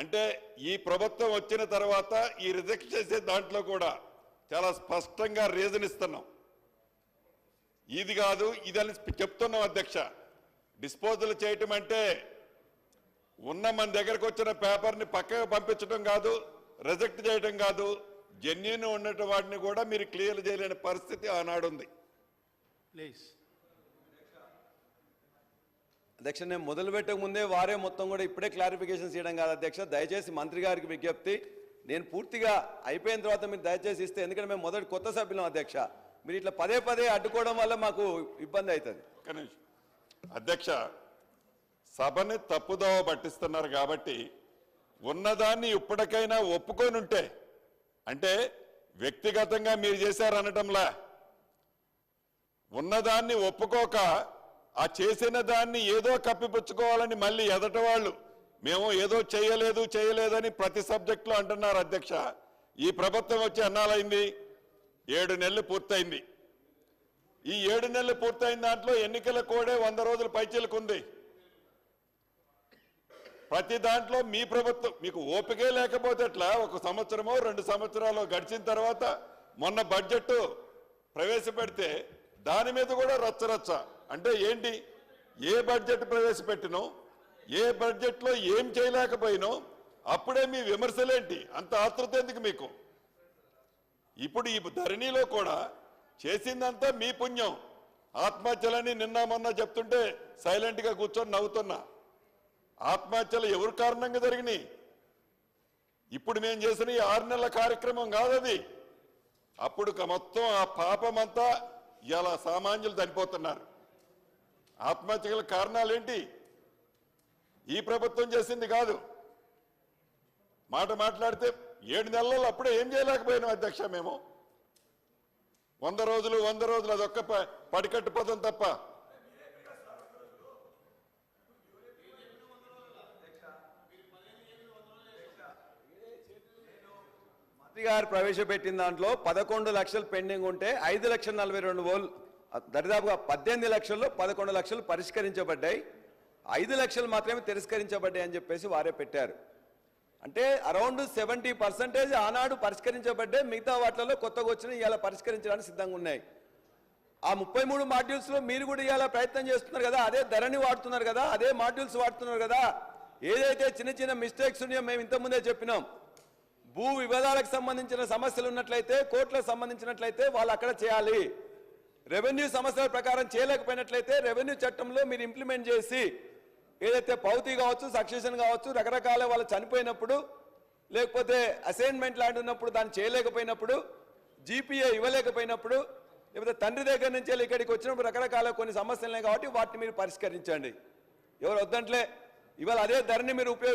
అంటే ఈ ప్రభుత్వం వచ్చిన తర్వాత ఈ రిజెక్ట్ చేసే దాంట్లో కూడా చాలా స్పష్టంగా రీజన్ ఇస్తున్నాం. ఇది కాదు ఇదని చెప్తున్నాం అధ్యక్ష. డిస్పోజల్ చేయటం అంటే ఉన్న మన దగ్గరకు వచ్చిన పేపర్ని పక్కకు పంపించడం కాదు రిజెక్ట్ చేయడం కాదు జెన్యున్ ఉన్నటువంటి వాటిని కూడా మీరు క్లియర్ చేయలేని పరిస్థితి ఆనాడు ఉంది ప్లీజ్ అధ్యక్ష నేను మొదలు పెట్టక ముందే వారే మొత్తం కూడా ఇప్పుడే క్లారిఫికేషన్ చేయడం కాదు అధ్యక్ష. దయచేసి మంత్రి గారికి విజ్ఞప్తి. నేను పూర్తిగా అయిపోయిన తర్వాత మీరు దయచేసి ఇస్తే ఎందుకంటే మేము మొదటి కొత్త సభ్యులం అధ్యక్ష. మీరు ఇట్లా పదే పదే అడ్డుకోవడం వల్ల మాకు ఇబ్బంది అవుతుంది. గణేష్ అధ్యక్ష సభని తప్పుదోవ పట్టిస్తున్నారు కాబట్టి ఉన్నదాన్ని ఇప్పటికైనా ఒప్పుకొని ఉంటే అంటే వ్యక్తిగతంగా మీరు చేశారనటంలా ఉన్నదాన్ని ఒప్పుకోక ఆ చేసిన దాన్ని ఏదో కప్పిపుచ్చుకోవాలని మళ్ళీ ఎదట వాళ్ళు మేము ఏదో చేయలేదు చేయలేదని ప్రతి సబ్జెక్టులో అంటున్నారు అధ్యక్ష. ఈ ప్రభుత్వం వచ్చి అన్నాలైంది ఏడు నెలలు పూర్తయింది. ఈ ఏడు నెలలు పూర్తయిన దాంట్లో ఎన్నికల కోడే వంద రోజుల పైచీలకు ప్రతి దాంట్లో మీ ప్రభుత్వం మీకు ఓపికే లేకపోతే ఎట్లా? ఒక సంవత్సరమో రెండు సంవత్సరాలు గడిచిన తర్వాత మొన్న బడ్జెట్ ప్రవేశపెడితే దాని మీద కూడా రచ్చరచ్చ అంటే ఏంటి? ఏ బడ్జెట్ ప్రవేశపెట్టినో ఏ బడ్జెట్లో ఏం చేయలేకపోయినో అప్పుడే మీ విమర్శలేంటి? అంత ఆతృత ఎందుకు మీకు? ఇప్పుడు ఈ ధరణిలో కూడా చేసిందంతా మీ పుణ్యం. ఆత్మహత్యలని నిన్న మొన్న చెప్తుంటే సైలెంట్గా కూర్చొని నవ్వుతున్నా. ఆత్మహత్యలు ఎవరి కారణంగా జరిగినాయి? ఇప్పుడు మేము చేసిన ఈ ఆరు నెలల కార్యక్రమం కాదది. అప్పుడు మొత్తం ఆ పాపమంతా ఇలా సామాన్యులు చనిపోతున్నారు. ఆత్మహత్యల కారణాలు ఏంటి ఈ ప్రభుత్వం చేసింది కాదు. మాట మాట్లాడితే ఏడు నెలల్లో అప్పుడే ఏం చేయలేకపోయినాం అధ్యక్ష మేము. వంద రోజులు వంద రోజులు అదొక్క ప- తప్ప. మంత్రి గారు ప్రవేశపెట్టిన దాంట్లో పదకొండు లక్షలు పెండింగ్ ఉంటే ఐదు లక్షల నలభై రెండు వేలు దరిదాపుగా పద్దెనిమిది లక్షల్లో పదకొండు లక్షలు పరిష్కరించబడ్డాయి. ఐదు లక్షలు మాత్రమే తిరస్కరించబడ్డాయి అని చెప్పేసి వారే పెట్టారు. అంటే అరౌండ్ సెవెంటీ పర్సెంటేజ్ ఆనాడు పరిష్కరించబడ్డాయి మిగతా వాటిలలో కొత్తగా వచ్చిన ఇవాళ పరిష్కరించడానికి సిద్ధంగా ఉన్నాయి. ఆ ముప్పై మూడు మాడ్యూల్స్లో మీరు కూడా ఇవాళ ప్రయత్నం చేస్తున్నారు కదా అదే ధరని వాడుతున్నారు కదా అదే మాడ్యూల్స్ వాడుతున్నారు కదా. ఏదైతే చిన్న చిన్న మిస్టేక్స్ ఉన్నాయో మేము ఇంతకుముందే చెప్పినాం. భూ వివాదాలకు సంబంధించిన సమస్యలు ఉన్నట్లయితే కోర్టులకు సంబంధించినట్లయితే వాళ్ళు అక్కడ చేయాలి. రెవెన్యూ సమస్యల ప్రకారం చేయలేకపోయినట్లయితే రెవెన్యూ చట్టంలో మీరు ఇంప్లిమెంట్ చేసి ఏదైతే పౌతి కావచ్చు సక్సెషన్ కావచ్చు రకరకాల వాళ్ళు చనిపోయినప్పుడు లేకపోతే అసైన్మెంట్ లాంటి ఉన్నప్పుడు దాన్ని చేయలేకపోయినప్పుడు జీపీఏ ఇవ్వలేకపోయినప్పుడు లేకపోతే తండ్రి దగ్గర నుంచి వెళ్ళి ఇక్కడికి వచ్చినప్పుడు రకరకాల కొన్ని సమస్యలు ఉన్నాయి కాబట్టి వాటిని మీరు పరిష్కరించండి. ఎవరు వద్దంట్లే? ఇవాళ అదే ధరని మీరు ఉపయోగ